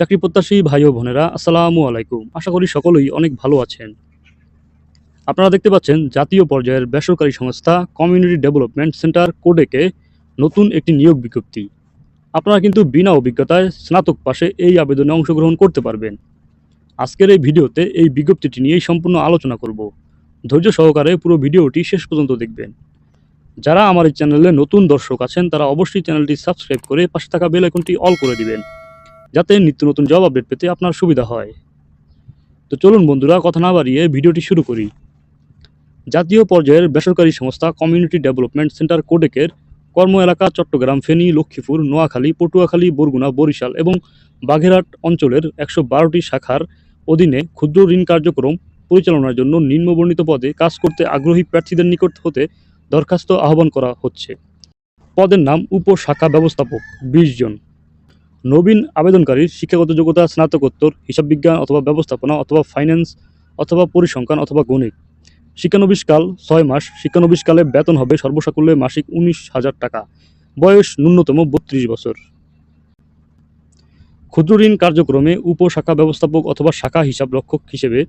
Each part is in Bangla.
চাকরি প্রত্যাশী ভাই ও বোনেরা, আসসালামু আলাইকুম। আশা করি সকলেই অনেক ভালো আছেন। আপনারা দেখতে পাচ্ছেন, জাতীয় পর্যায়ের বেসরকারি সংস্থা কমিউনিটি ডেভেলপমেন্ট সেন্টার কোডেকে নতুন একটি নিয়োগ বিজ্ঞপ্তি। আপনারা কিন্তু বিনা অভিজ্ঞতায় স্নাতক পাশে এই আবেদনে অংশগ্রহণ করতে পারবেন। আজকের এই ভিডিওতে এই বিজ্ঞপ্তিটি নিয়েই সম্পূর্ণ আলোচনা করব। ধৈর্য সহকারে পুরো ভিডিওটি শেষ পর্যন্ত দেখবেন। যারা আমার এই চ্যানেলে নতুন দর্শক আছেন, তারা অবশ্যই চ্যানেলটি সাবস্ক্রাইব করে পাশে থাকা বেল আইকনটি অল করে দিবেন। যাতে নিত্য নতুন জব আপডেট পেতে আপনার সুবিধা হয়। তো চলুন বন্ধুরা, কথা না বাড়িয়ে ভিডিওটি শুরু করি। জাতীয় পর্যায়ের বেসরকারি সংস্থা কমিউনিটি ডেভেলপমেন্ট সেন্টার কোডেকের কর্ম এলাকা চট্টগ্রাম, ফেনী, লক্ষ্মীপুর, নোয়াখালী, পটুয়াখালী, বরগুনা, বরিশাল এবং বাঘেরহাট অঞ্চলের একশো বারোটি শাখার অধীনে ক্ষুদ্র ঋণ কার্যক্রম পরিচালনার জন্য নিম্নবর্ণিত পদে কাজ করতে আগ্রহী প্রার্থীদের নিকট হতে দরখাস্ত আহ্বান করা হচ্ছে। পদের নাম উপশাখা ব্যবস্থাপক, বিশ জন। নবীন আবেদনকারীর শিক্ষাগত যোগ্যতা, স্নাতকোত্তর, হিসাব বিজ্ঞান অথবা ব্যবস্থাপনা অথবা ফাইন্যান্স অথবা পরিসংখ্যান অথবা গণিত। শিক্ষানবিশকাল ছয় মাস। শিক্ষানবিশকালে বেতন হবে সর্বসাকুল্যে মাসিক উনিশ হাজার টাকা। বয়স ন্যূনতম বত্রিশ বছর। ক্ষুদ্র ঋণ কার্যক্রমে উপশাখা ব্যবস্থাপক অথবা শাখা হিসাব রক্ষক হিসেবে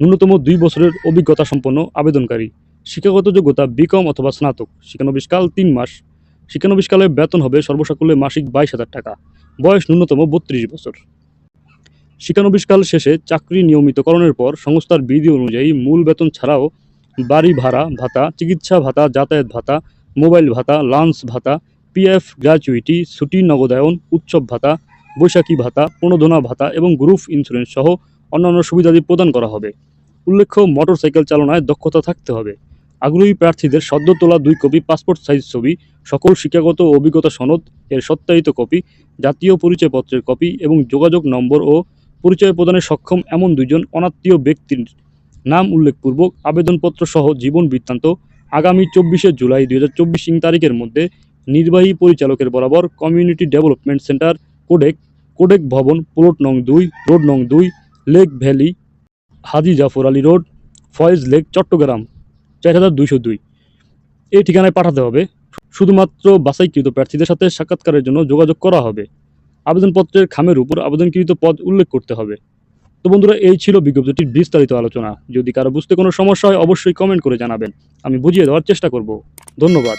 ন্যূনতম দুই বছরের অভিজ্ঞতা সম্পন্ন আবেদনকারী। শিক্ষাগত যোগ্যতা বিকম অথবা স্নাতক। শিক্ষানবিশকাল তিন মাস। শিক্ষানবিশকালে বেতন হবে সর্বসাকুল্যে মাসিক বাইশ হাজার টাকা। বয়স ন্যূনতম বত্রিশ বছর। শিক্ষানবিশকাল শেষে চাকরি নিয়মিতকরণের পর সংস্থার বিধি অনুযায়ী মূল বেতন ছাড়াও বাড়ি ভাড়া ভাতা, চিকিৎসা ভাতা, যাতায়াত ভাতা, মোবাইল ভাতা, লাঞ্চ ভাতা, পিএফ, গ্র্যাচুইটি, ছুটি, নগদায়ন, উৎসব ভাতা, বৈশাখী ভাতা, প্রণোদনা ভাতা এবং গ্রুপ ইন্স্যুরেন্স সহ অন্যান্য সুবিধাদি প্রদান করা হবে। উল্লেখ্য, মোটরসাইকেল চালনায় দক্ষতা থাকতে হবে। আগ্রহী প্রার্থীদের সদ্য তোলা দুই কপি পাসপোর্ট সাইজ ছবি, সকল শিক্ষাগত অভিজ্ঞতা সনদ, এর সত্যায়িত কপি, জাতীয় পরিচয়পত্রের কপি এবং যোগাযোগ নম্বর ও পরিচয় প্রদানে সক্ষম এমন দুজন অনাত্মীয় ব্যক্তির নাম উল্লেখপূর্বক আবেদনপত্র সহ জীবন বৃত্তান্ত আগামী চব্বিশে জুলাই দুই হাজার চব্বিশ তারিখের মধ্যে নির্বাহী পরিচালকের বরাবর community development centre, codec codec ভবন, প্লট নং দুই, রোড নং দুই, লেক ভ্যালি, হাজি জাফর আলী রোড, ফয়েজ লেক, চট্টগ্রাম। চার হাজার দুইশো দুই। এই ঠিকানায় পাঠাতে হবে। শুধুমাত্র বাসাইকৃত প্রার্থীদের সাথে সাক্ষাৎকারের জন্য যোগাযোগ করা হবে। আবেদনপত্রের খামের উপর আবেদনকৃত পদ উল্লেখ করতে হবে। তো বন্ধুরা, এই ছিল বিজ্ঞপ্তিটির বিস্তারিত আলোচনা। যদি কারও বুঝতে কোনো সমস্যা হয়, অবশ্যই কমেন্ট করে জানাবেন। আমি বুঝিয়ে দেওয়ার চেষ্টা করব। ধন্যবাদ।